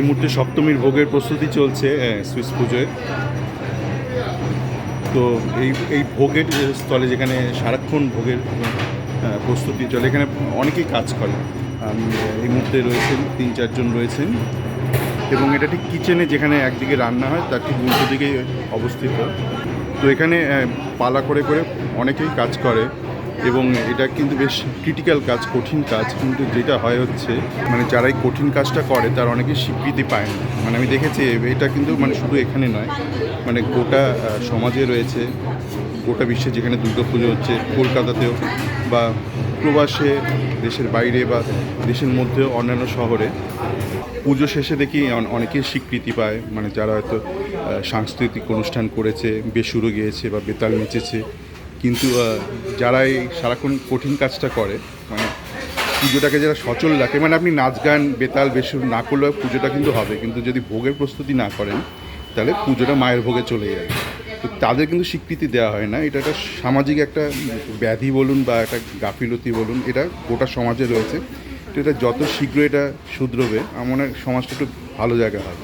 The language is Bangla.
এই মুহূর্তে সপ্তমীর ভোগের প্রস্তুতি চলছে সুইস পুজোয়। তো এই এই ভোগের স্থলে যেখানে সারাক্ষণ ভোগের প্রস্তুতি চলে, এখানে অনেকেই কাজ করে। এই মুহূর্তে রয়েছেন, তিন, চারজন রয়েছেন। এবং এটা ঠিক কিচেনে যেখানে একদিকে রান্না হয়, তার ঠিক উল্টো দিকেই অবস্থিত। তো এখানে পালা করে করে অনেকেই কাজ করে। এবং এটা কিন্তু বেশ ক্রিটিক্যাল কাজ, কঠিন কাজ, কিন্তু যেটা হয় হচ্ছে মানে যারা এই কঠিন কাজটা করে, তার অনেকেই স্বীকৃতি পায় না। মানে আমি দেখেছি, এটা কিন্তু মানে শুধু এখানে নয় মানে গোটা সমাজে রয়েছে, গোটা বিশ্বে যেখানে দুর্গা পুজো হচ্ছে, কলকাতাতেও বা প্রবাসে, দেশের বাইরে বা দেশের মধ্যেও অন্যান্য শহরে। পুজো শেষে দেখি অন- অনেকেই স্বীকৃতি পায় মানে যারা হয়তো সাংস্কৃতিক অনুষ্ঠান করেছে, বেসুরো গিয়েছে বা বেতাল নেচেছে। কিন্তু যারা এই সারাক্ষণ কঠিন কাজটা করে মানে পুজোটাকে যারা সচল রাখে মানে আপনি নাচ গান, বেতাল, বেসুর না করলেও পুজোটা কিন্তু হবে, কিন্তু যদি ভোগের প্রস্তুতি না করেন, তাহলে পুজোটা মায়ের ভোগে চলে যাবে তো তাদের কিন্তু স্বীকৃতি দেওয়া হয় না, এটা একটা সামাজিক একটা ব্যাধি বলুন বা একটা গাফিলতি বলুন, এটা গোটা সমাজে রয়েছে। তো এটা যত শীঘ্র এটা শুধরবে, আমার সমাজটা একটু ভালো জায়গা হবে।